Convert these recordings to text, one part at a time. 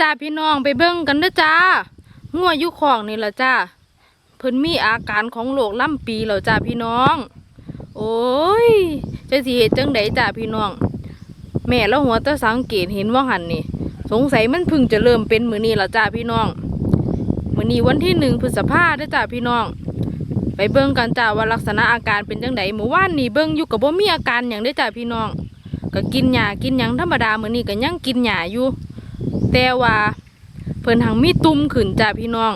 จ้าพี่น้องไปเบิ่งกันเด้อจ้างัวอยู่ของนี่ละจ้าเพิ่นมีอาการของโรคล่ำปีแล้วจ้าพี่น้อง โอ้ยจะสิเฮ็ดจังไดจ้าพี่น้อง แม่แล้วหัวตะสังเกตเห็นว่าหันนี่ สงสัยมันพึ่งจะเริ่มเป็นมือนี้แล้วจ้าพี่น้องมือนี้วันที่หนึ่งพฤษภาเด้อจ้าพี่น้อง ไปเบิ่งกันจ้าว่าลักษณะอาการเป็นจังไดเมื่อวานนี่เบิ่งอยู่กับบ่มีอาการหยังเด้จ้าพี่น้อง ก็กินหญ้ากินหยังธรรมดามือนี้ก็ยังกินหญ้าอยู่ แต่ว่าเพิ่นหังมีตุ่มขึ้นจ้าพี่น้อง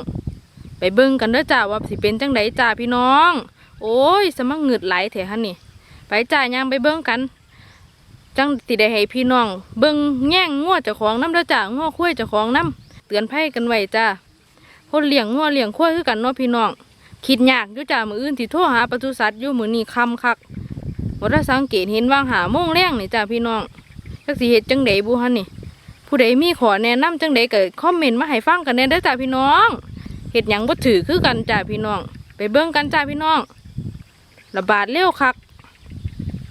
ไปเบิ่งกันเด้อจ้าว่าสิเป็นจังไดจ้าพี่น้อง โอ้ยสมังเหงืดไหลแท้หั่นนี่ ไปจ้าย่างไปเบิ่งกัน จังสิได้ให้พี่น้อง เบิ่งแย่งงัวเจ้าของน้ำเด้อจ้างัวคุ้ยเจ้าของน้ำเตือนภัยกันไว้จ้าคนเลี้ยงงัวเลี้ยงคุ้ยคือกันเนาะพี่น้องคิดยากอยู่จ้ามืออื่นสิโทรหาปศุสัตว์อยู่มือนี้ค่ำคักบ่ได้สังเกตเห็นว่างหาโมงแรงนี่จ้าพี่น้องจักสิเฮ็ดจังไดบุหั่นนี่ ผู้ใดมีขอแนะนำจังใดก็คอมเมนต์มาให้ฟังกันแน่เด้อจ้าพี่น้องเฮ็ดหยังบ่ถือคือกันจ้าพี่น้อง ไปเบิ่งกันจ้าพี่น้อง ระบาดเร็วคัก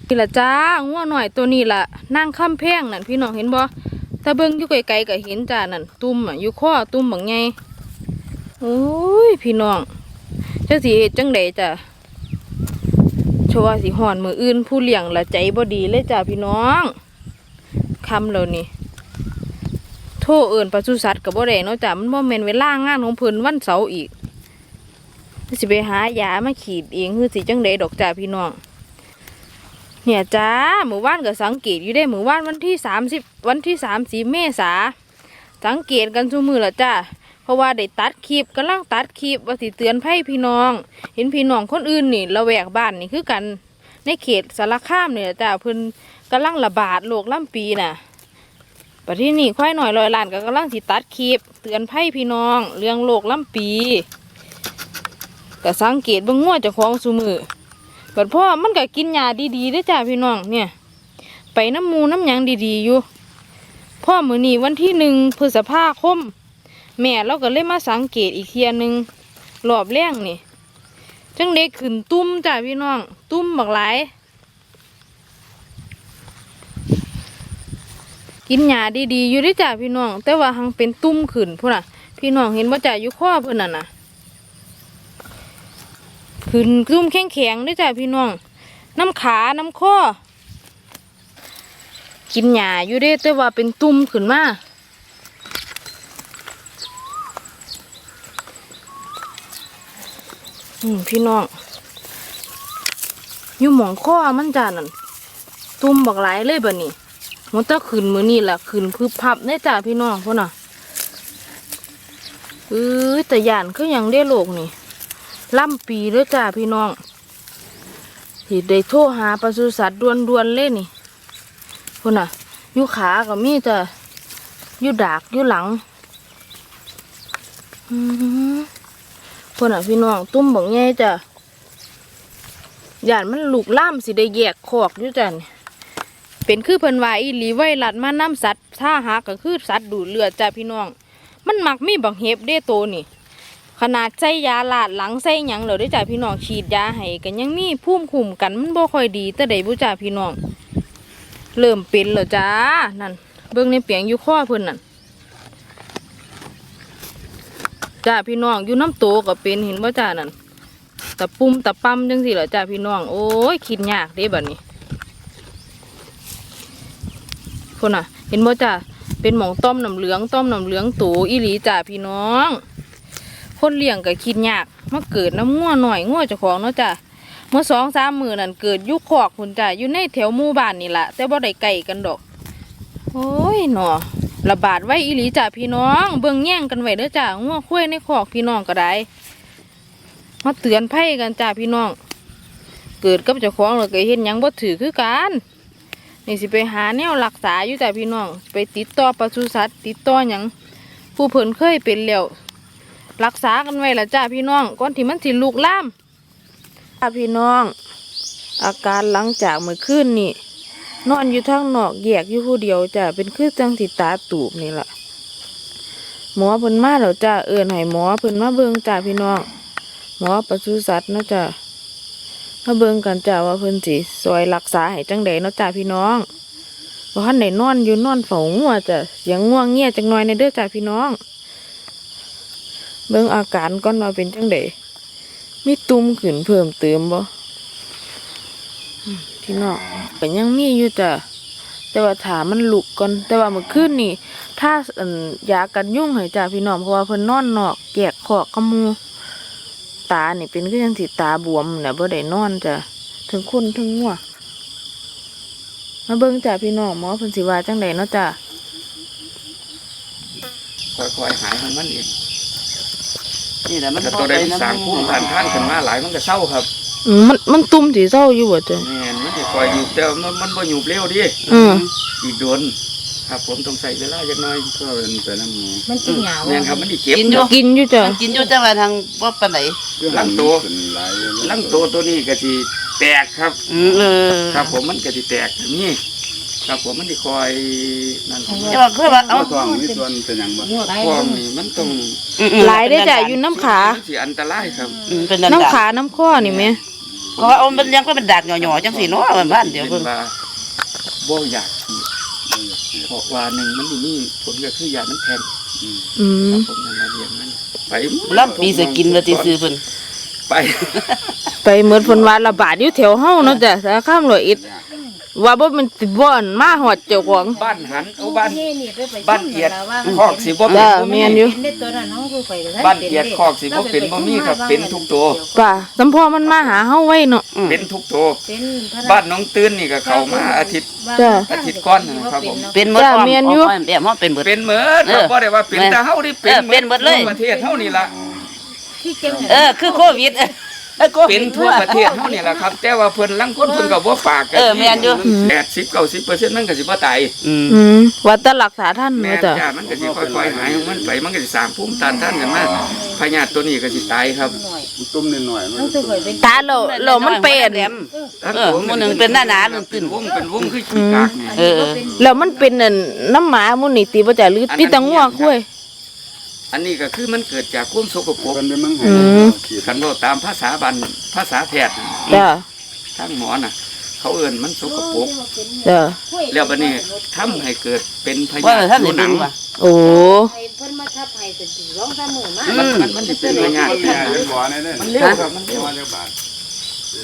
นี่ละจ้างัวหน่อยตัวนี้ละนั่งค้ำแพงนั่นพี่น้องเห็นบ่ถ้าเบิ่งอยู่ไกลๆก็เห็นจ้านั่นตุ่มอะอยู่คอตุ่มบักใหญ่โอ้ยพี่น้องเจักสิเฮ็ดจังใดจ้าชัวาสิฮ้อนมืออื่นผู้เลี้ยงละใจบ่ดีเลยจ้าพี่น้องคำแล้วนี่ โทษเอิ่นปศุสัตว์กับบ่ได้เนาะจ้ะมันบ่แม่นเวลางานของเพิ่นวันเสาร์อีกสิไปหายามาขีดเองคือสิจังไดดอกจ้าพี่น้องเนี่ยจ้าหมู่บ้านก็สังเกตอยู่ได้หมู่บ้านวันที่สามสิบวันที่สามสีเมษาสังเกตกันทุมือละจ้าเพราะว่าได้ตัดคลิปกำลังตัดคลิปว่าสิเตือนภัยพี่น้อง เห็นพี่น้องคนอื่นนี่ระแวกบ้านนี่คือกันในเขตสารคามเนี่ยจ้าเพิ่นกำลังระบาดโรคล่ำปีน่ะ ปัจจุบันนี้ควายหน่อยลอยลานก็กำลังสิตัดคลิปเตือนภัยพี่น้อง เรื่องโรคลำปีแต่สังเกตบิ่งงัวเจ้าของสูมือบัดพ่อมันก็กินยาดีๆเด้จ้าพี่น้องเนี่ย ไปน้ำมูน้ำยังดีๆอยู่พ่อมือนี้วันที่หนึ่งพฤษภาคม แม่เราก็เลยมาสังเกตอีกเทียหนึ่งรอบแรงนี่จังเด็กขึ้นตุ้มจ้าพี่น้อง ตุ้มบักหลาย กินหญ้าดีๆอยู่ด้อจ้าพี่น้อง แต่ว่าหังเป็นตุ่มขึ้นพุ่นน่ะ พี่น้องเห็นว่าจ่าอยู่ข้อเพิ่นน่ะนะขึ้นตุ่มแข็งๆเด้อจ้าพี่น้อง น้ำขาน้ำข้อกินหญ้าอยู่เด้แต่ว่าเป็นตุ่มขึ้นมาอืมพี่น้องอยู่หมองข้อมันจ้านั่นตุ่มบักหลายเลยบ่นี่ มันจะขึ้นมือนี่แหละขึ้นพึบพับได้จ้าพี่น้องพ่อน่ะเออแต่ยานก็ยังได้โลกนี่ล่ำปีด้อจ้าพี่น้องที่ได้โทรหาปศุสัตว์ดวนๆเลยนี่พ่อน่ะอยู่ขาก็มีจ้ะอยู่ดากอยู่หลังอือพ่อน่ะพี่น้องตุ้มบักแง่จ้ะยานมันลูกล่ามสิได้แยกคอกอยู่จ้ะนี่ เป็นคือเพิ่นว่าอีหลีไวรัสมาน้ำสัตว์ถ้าหากก็คือสัตว์ดูดเลือดจ้าพี่น้อง มันมักมีบักเห็บเด้โตนี่ ขนาดใส่ยาลาดหลังใส่หยังแล้วได้จ้าพี่น้องฉีดยาให้ก็ยังมีภูมิคุ้มกันมันบ่ค่อยดีแต่ใดบ่จ้าพี่น้อง เริ่มเป็นแล้วจ้านั่นเบิ่งในเปียงอยู่ข้อเพิ่นนั่นจ้าพี่น้องอยู่น้ำโตก็เป็นเห็นบ่จ้านั่นตะปุ่มตะปั๊มจังสิเหรอจ้าพี่น้องโอ้ยคิดยากเด้บัดนี้ คนน่ะ เห็นบ่จ้ะเป็นหมองต้มน้ำเหลืองต้มน้ำเหลืองตูอีหลีจ้ะพี่น้อง คนเลี้ยงก็คิดยากมาเกิดน้ำงัวหน่อยงัวเจ้าของเนาะจ้ะเมื่อสองสามมือนั่นเกิดยุคคอกคุณจ้ะอยู่ในแถวหมู่บ้านนี่แหละแต่บ่ได้ไกลกันดอกโอ้ยหนอระบาดไว้อีหลีจ้ะพี่น้อง เบิ่งแย่งกันไว้เด้อจ้ะงัวคุ้ยในคอกพี่น้องก็ได้มาเตือนภัยกันจ้ะพี่น้อง เกิดกับเจ้าของแล้วก็เห็นยังบ่ถือคือกัน นี่สิไปหาแนวรักษาอยู่แต่พี่น้อง ไปติดต่อปศุสัตว์ติดต่อหยังผู้เพิ่นเคยเป็นแล้วรักษากันไว้ละจ้าพี่น้องก่อนที่มันสิลุกลามจ้าพี่น้อง อาการหลังจากเมื่อคืนนี่นอนอยู่ทางนอกแยกอยู่ผู้เดียวจ้าเป็นคือจังสิตาตูบนี่ละหมอเพิ่นมาแล้วจ้าเอิ้นให้หมอเพิ่นมาเบิ่งจ้าพี่น้อง หมอปศุสัตว์นะจ้า มาเบิ่งกันจ้าว่าเพิ่นสิซอยรักษาให้จังใดเนาะจ้าพี่น้องบ่ทันได้นอนอยู่นอนเฝ้างัวจ้ะเสียงง่วงเงียจังหน่อยในเด้อจ้ะพี่น้อง เบิ่งอาการก่อนว่าเป็นจังไดมีตุ่มขึ้นเพิ่มเติมบ่พี่น้องก็ยังมีอยู่จ้ะแต่ว่าถามันลุกก่อนแต่ว่าเมื่อคืนนี่ ถ้าอันยากันยุ่งให้จ้ะพี่น้องเพราะว่าเพิ่นนอนนอกแกกขอกกบหมู ตานี่เป็นคือจังสิตาบวมน่ะบ่ได้นอนจ้ะถึงคนถึงงัวมาเบิ่งจ้ะพี่น้องหมอเพิ่นสิว่าจังไดเนาะจ้ะค่อยๆหายของมันเองนี่แหละมันแต่ตัวใดมันสร้างภูมิต้านทานขึ้นมาหลายมันก็เศร้าครับอืมมันมันตุ่มสิเศร้าอยู่บ่จ้ะแม่นมันสิคอยอยู่แต่มันมันบ่อยู่เร็วดิอืมอีกโดน ครับผมต้องใส่เวลาจักหน่อยก็เป็นไปน้ำหมูมันกินหยาแม่นครับมันสิเจ็บกินอยู่ กินอยู่จ้ะมันกินอยู่แต่ว่าทางว่าปานไหนลังตัวเป็นหลายลังตัวตัวนี้ก็สิแตกครับ อืมเออครับผมมันก็สิแตกอย่างนี่ครับผมมันสิคอยนั่นของมันจะว่าคือว่าเอาเอาท้องมีส่วนเป็นอย่างบ่หลายพวกนี้มันต้องอืมอืมหลายได้อจ้ะอยู่น้ำขา มันสิอันตรายครับ อืมเป็นดันน้ำดาขาน้ำข้อนี่แม่เพราะว่าเอามันยังก็เป็นดาดหย่อๆจังสีเนาะบ้านเดี๋ยวเป็เพิ่นนว่าบ่อยาก ฉีดเพราะว่าหนึ่งมันนี่ผลก็คือยามันแทงอืมผมนั่นมาเรียนมันไปรับปีสิกินว่าสิซื้อเพิ่นไป ไปเหมือนฝนวาระบาดอยู่แถวเฮาเนาะจ้ะสารข้ามร้อยเอ็ด ว่าบ่มันสิบ่อนมาหอดเจ้าของ บ้านหันเอาบ้านนี่นี่ไปไปบ้านเอียดว่าคอกสิบ่จ้ะเป็น บ่แม่มีนอยู่เป็นได้ตัวนั้นน้องกูไปก็บ้านเอียดคอกสิบ่เป็นบ่มีครับเป็นทุกตัว ป่าสัมพอมันมาหาเฮาไว้เนาะอืมเป็นทุกตัวเป็นพระบ้านน้องตื้นนี่ก็เข้ามาอาทิตย์ จ้ะ อาทิตย์ก่อนนะครับผม เป็นหมดจ้ะอ้อมแม่นอยู่อ้อมแบบว่าเป็นหมด เป็นเหมือนเอเราอบ่ได้ว่าเป็นแม่นแต่เฮานี่เป็นเออเป็นหมดเลย ทั่วประเทศเฮานี่ล่ะที่เจ็บเออ คือโควิด เออโควิดเป็นทั่วประเทศเฮานี่ล่ะครับ แต่ว่าเพิ่นลังคนเพิ่นก็บ่ปากกัเออแม่นอยู่ 80 90%มันก็สิบ่ตายอืมอืมว่าแต่รักษาท่านแม่เนาะนจ้ะจ้ามันก็สิค่อยๆหายของมันไปมันก็สิสร้างภูมิต้านทานขึ้นมาพยาธิตัวนี้ก็สิตายครับหน่อยตุ้มนิดหน่อยมันน้องตัวไปเป็นตาเราเรามันเป็นแหลมเออหมู่หนึ่งเป็นหน้าๆหนึ่งตื้นวงเป็นวงคือขี้กากนี่เออเออแล้วมันเป็นนั่นน้ำหมามุนี่ติบ่จ้ะหรือติดแตังงัวคุ้ย อันนี้ก็คือมันเกิดจากความสกปรกเป็นไปเมืองไทอืยมขีดคันว่าตามภาษาบันภาษาแพทย์น่ะจ้ะทางหมอน่ะ เขาเอิ่นมันสกปรกจ้ะแล้วบัดนี้ทำให้เกิดเป็นพว่ายาธิท่านผิได้วหนัเบิ่งงว่าโอ้ให้เพิ่นมาทับให้เป็นร้องตามมือมามันมันมันสิเป็นพยาธิแม่เป็นบ่อในเด้อมันเร็วครับมันเร็วบ่อเดียวบาท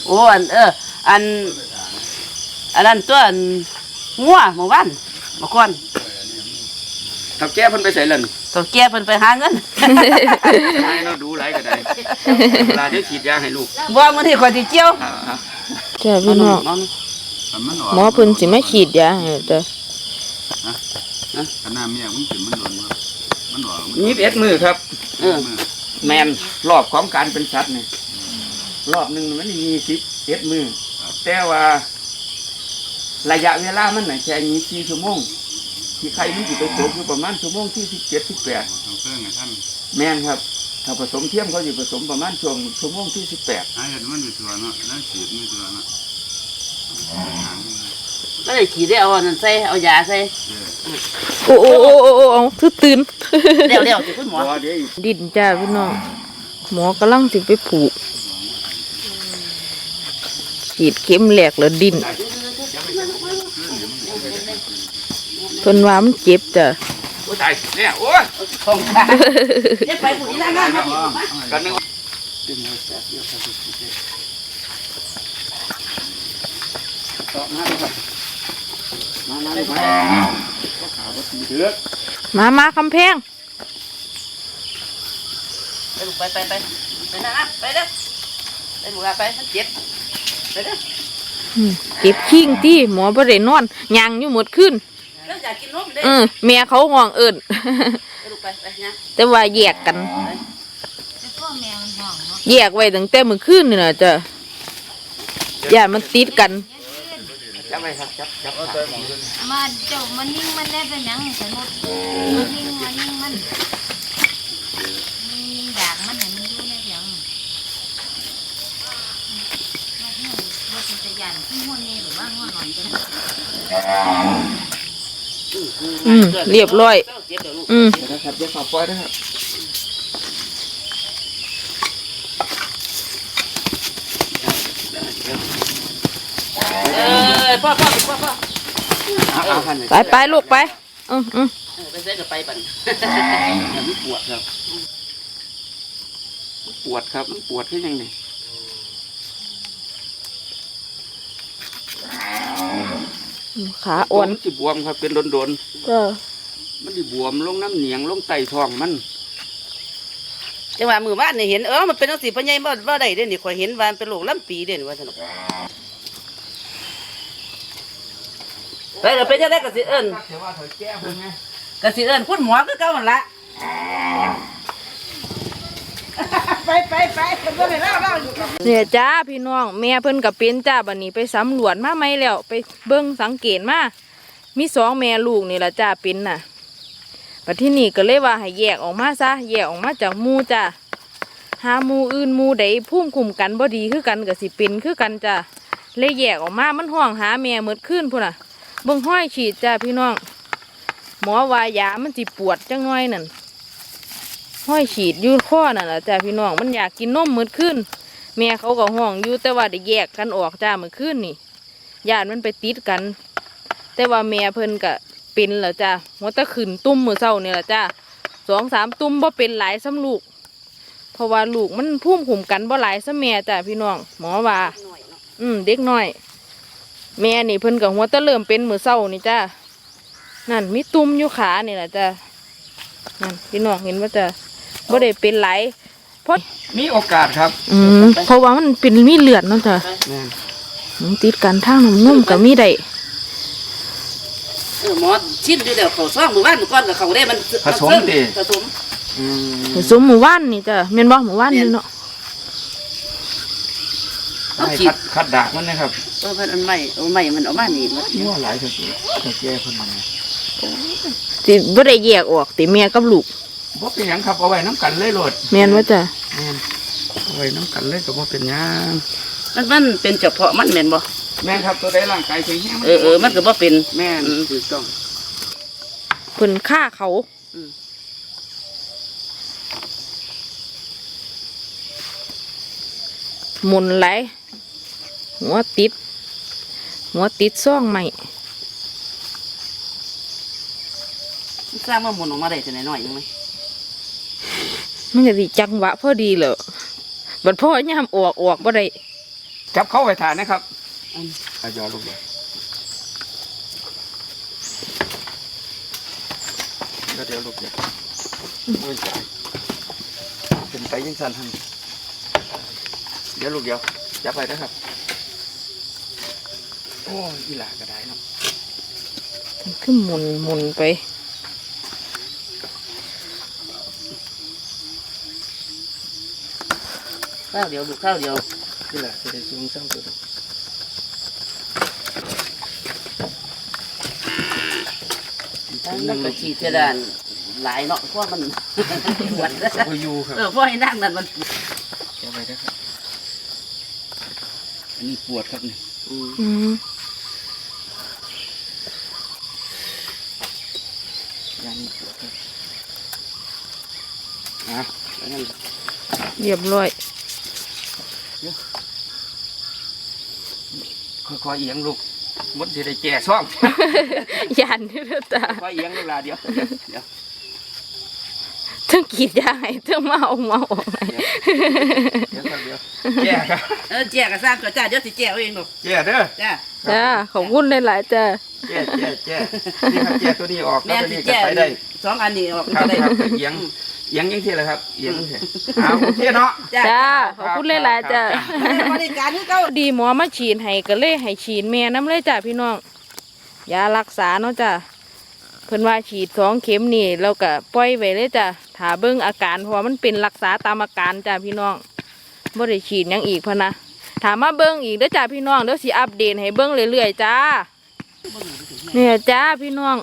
โอ้อันเออ อัน อันนั้นตัวอันงัวเมื่อวานเมื่อก่อนถ้าแก้เพิ่นไปใส่เล่น ตัวแก่เพิ่นไปหาเงิน ให้เราดูหลายก็ได้เวลาที่ฉีดยาให้ลูกบ่มื้อนี้ข่อยสิเจียวอ่าฮะจ้ะพี่น้องน้องแต่มันออกหมอเพิ่นสิมาฉีดยาให้จ้ะขนาดเมียมันกินมันโดนว่ามันออกมันยี่สิบเอ็ดมือครับ เออ แมนรอบของการเป็นสัตว์นี่รอบหนึ่งมันมีสิบเอ็ดมือแต่ว่า ระยะเวลามันน่ะแค่ยี่สี่ชั่วโมง ที่ใครมันสิไปจบอยู่ประมาณชั่วโมงที่สิบเจ็ดสิบแปดต้องเพิ่งให้ท่านแม่นครับ ถ้าผสมเทียมเขาอยู่ผสมประมาณช่วงชั่วโมงที่สิบแปดหาเห็ดมันอยู่ตัวเนาะนั่นขีดมันตัวเนาะก็เลยขี่ได้เอาอันนั้นใส่เอายาใส่โอ้โอ้โอ้โอ้โอ้เอาคือตื่น เดี๋ยวเดี๋ยวสิคุณหมอ พอเดี๋ยวอีกดินจ้าพี่น้องหมอกำลังสิไปผูกฉีดเข็มแหลกแล้วดิน เพิ่นว่ามันเจ็บจ้ะโอ้ยตายเนี่ยโอ้ยของข้าเดี๋ยวไปผู้นี้นั่งๆมาพี่กันนึงต่อมาเลยครับมามาเลยมาขาบ่ตีเดือดมามาคำแพงไปลูกไปไปไปไปนะนะไปเด้อไปหมู่ลาไปมันเจ็บไปเด้ออืมเจ็บขิงที่หมอบ่ได้นอนยางอยู่หมดขึ้นแล้ว อยากกินนมเด้เออแม่เขาห้องเอิ้นไปลูกไปไปนะแต่ว่าแยกกันพ่อแม่มันห้องเนาะแยกไว้ตั้งแต่มื้อคืนนี่น่ะจ้ะอย่ามันติดกันจับไปครับจับจับขามาเจ้ามันนิ่งมันได้เป็นหยังสนุกมันนิ่งมันนิ่งมันมีดากมันให้มันอยู่ในเสียงว่าเนี่ยว่าเป็นตะยันที่หัวนี่หรือว่าหัวหน่อยจัง อืมเรียบร้อยเจ็บเดี๋ยวลูกอืมเดี๋ยวนะครับเดี๋ยวขอปล่อยนะครับเออพ่อพ่อพ่อพ่อเอาเอาคันไปไปลูกไปอืมอืมเออไปใส่กับไปบันมันปวดครับ ปวดครับมันปวดที่ยังไง ขาอ่อนมันสิบวมครับเป็นโดนก็ๆมันสิบวมลงน้ำเหนียงลงไตท้องมันจังหวะมือบ้านนี่เห็นเออมันเป็นจังสีพะใหญ่บ่บ่ได้เด้นี่ข่อยเห็นว่ามันเป็นโรคลำปีเด้นี่ว่าซั่นเนาะไปเดี๋ยวไปจังได๋ก็สิเอิ้นเดี๋ยวว่าถอยแก้เพิ่นไงก็สิเอิ้นคุณหมอคือเก่าหั่นละ ไปไปไปคนบ่ได้เล่าเล่าอยู่เนี่ยจ้าพี่น้องแม่เพิ่นกับเป็นจ้าบัดนี้ไปสำรวจมาไหมแล้ว ไปเบิ่งสังเกตมามีสองแม่ลูกนี่ละจ้าเป็นน่ะบัดที่นี่ก็เลยว่าให้แยกออกมาซะแยกออกมาจากหมูจ้าหาหมูอื่นหมูใดพุ่มคุมกันบ่ดีคือกันก็สิเป็นคือกันจ้าเลยแยกออกมามันห้องหาแม่หมดขึ้นพุ่นน่ะเบิ่งห้อยฉีดจ้าพี่น้องหมอวายามันสิปวดจังน้อยนั่น ห้อยฉีดอยูข้อนั่นล่ะจ้าพี่น้องมันอยากกินนมหมดขึ้นแม่เขาก็ห้องอยู่แต่ว่าได้แยกกันออกจ้าเมื่อคืนนี่ญาติมันไปติดกัน แต่ว่าแม่เพิ่นก็เป็นแล้วจ้าหัวตะขึ้นตุ้มมือเศร้านี่แหละจ้าสองสามตุ้มบ่เป็นหลายซ้ำลูกเพราะว่าลูกมันพุ่มขุมกันบ่หลายซ้ำแม่จ้าพี่น้องหมอว่า อืมเด็กน้อย แม่นี่เพิ่นกับหัวตะเริ่มเป็นมือเศร้านี่จ้านั่นมีตุ้มอยู่ขานี่แหละจ้านั่นพี่น้องเห็นว่าจ้า บ่ได้เป็นหลายเพราะมีโอกาสครับอืมเพราะว่ามันเป็นมีเลือดเนาะจ้ะแม่นมันติดกันทางน้ำนุ่มกับมีได้เออหมอชิดอยู่แล้วเขาซ่องหมู่บ้านหมู่ก้อนกับเขาได้มันผสมดิ ผสมอืมผสมหมู่บ้านนี่จ้ะเมียนบ่หมู่บ้านนี่เนาะเอาให้ฉีคัดดคัดดากมันนะครับเออมันอันใหม่เอาใหม่มันเอามานี่มันมั่วหลายครับถอยแก้เพิ่นมาสิบ่ได้แยกออกแต่แม่กับลูก บ่เป็นหยังครับเอาไว้น้ำกันเลยโลดแม่นว่าจ้ะแม่นเอาไว้น้ำกันเลยก็บ่เป็นหยังมันมันเป็นเฉพาะมันแม่นบ่แม่นครับตัวใดร่างกายแข็งแรงเออเออมันก็บ่เป็น แม่นถูกต้อง เพิ่นฆ่าเขาอืม หมุนไหลายหัวติด หัวติดซ่องใหม่ มันสร้างมาหมุนออกมาได้แต่น้อยๆนึงไหม มันจะสิจังหวะพอดีเหรอบัดพ่อย่ามออกออกบ่ได้จับเข้าไว้ฐานนะครับอืมอาจารย์ลูกเดียวก็เดี๋ยวลูกเดียวโอ้ยตายเป็นไปยังสั่นทันเดี๋ยวลูกเดียวจับไปนะครับ โอ้ยอีหลาก็ได้เนาะมันคือหมุนหมุนไป ข้าวเดียวลูกข้าวเดียวอีหลาจะได้สูงเศร้าตัวเดียวมันก็ฉีดเท่าด้านหลายเนาะเพราะมันหวัดก็อยู่ครับเออเพราะให้นั่งนั่นมันจับไปนะครับอันนี้ปวดครับนี่อืมอืมยางนี้ปวดครับอะแล้วนั่นเรียบร้อย ค่อยๆเอียงลูกมดสิได้แก่ซ่อม ยันนี่เด้อจ้ะค่อยๆเอียงลูกหลาเดียวเดี๋ยวทั้งกรีดยางให้ทั้งเมาเอาเมาออกให้เดี๋ยวครับเดี๋ยวแก่ครับเออแจ้ก็สร้างตัวจ้าเดี๋ยวสิแจ้เอาเองลูกแก่เด้อจ้าจ้าขอบคุณหลายๆจ้าแก่แก่แก่นี่ครับแก่ตัวนี้ออกแล้วแม่นตัวสินี้ก็แจ้ไปได้สองอันนี้ออกครับก็ได้ ครับเอียง เอียงยังที่ละครับเอียงยังที่เอาโอเคเนาะ จ้าจ้าขอบคุณหลายๆจ้าบริการคือเก่าดีหมอมาฉีดให้ก็เลยให้ฉีดแม่น้ำเลยจ้าพี่น้องยารักษาเนาะจ้าเพิ่นว่าฉีดสองเข็มนี่เราก็ปล่อยไว้เลยจ้าถ้าเบิ่งอาการเพราะว่ามันเป็นรักษาตามอาการจ้าพี่น้องบ่ได้ฉีดหยังอีกพะนะถามมาเบิ่งอีกเด้อจ้าพี่น้องเดี๋ยวสิอัปเดตให้เบิ่งเรื่อยๆจ้าเนี่ยจ้าพี่น้อง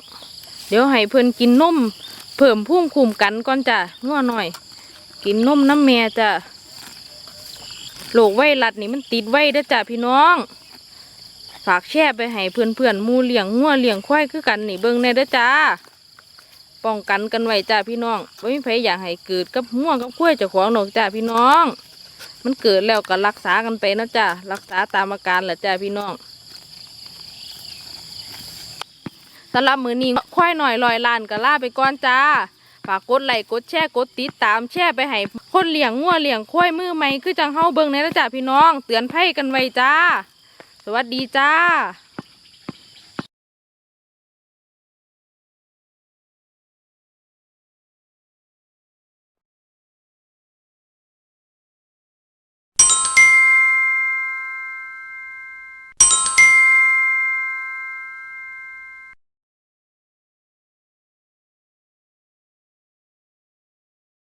เดี๋ยวให้เพิ่นกินนม เพิ่มภูมิคุ้มกันก่อนจ้างัวหน่อย กินนมน้ำแม่จ้าโรคไวรัสนี่มันติดไว้ด้จ้าพี่น้อง ฝากแชร์ไปให้เพื่อนเพื่อนมูเลี้ยงงัวเลี้ยงควายคือกันนี่เบิ่งแน่ด้จ้าป้องกันกันไว้จ้าพี่น้องไม่มีใครอยากให้เกิดกับงัวกับควายเจ้าของหรอกจ้าพี่น้อง มันเกิดแล้วก็รักษากันไปนะจ้ารักษาตามอาการแหละจ้าพี่น้อง สำหรับมือนี้ควายหน่อยลอยลานก็ล่าไปก่อนจ้าฝากกดไลค์กดแชร์กดติดตามแชร์ไปให้คนเลี้ยงงัวเลี้ยงควายมือใหม่คือจังเฮาเบิ่งในนะจ้าพี่น้อง เตือนภัยกันไว้จ้า สวัสดีจ้า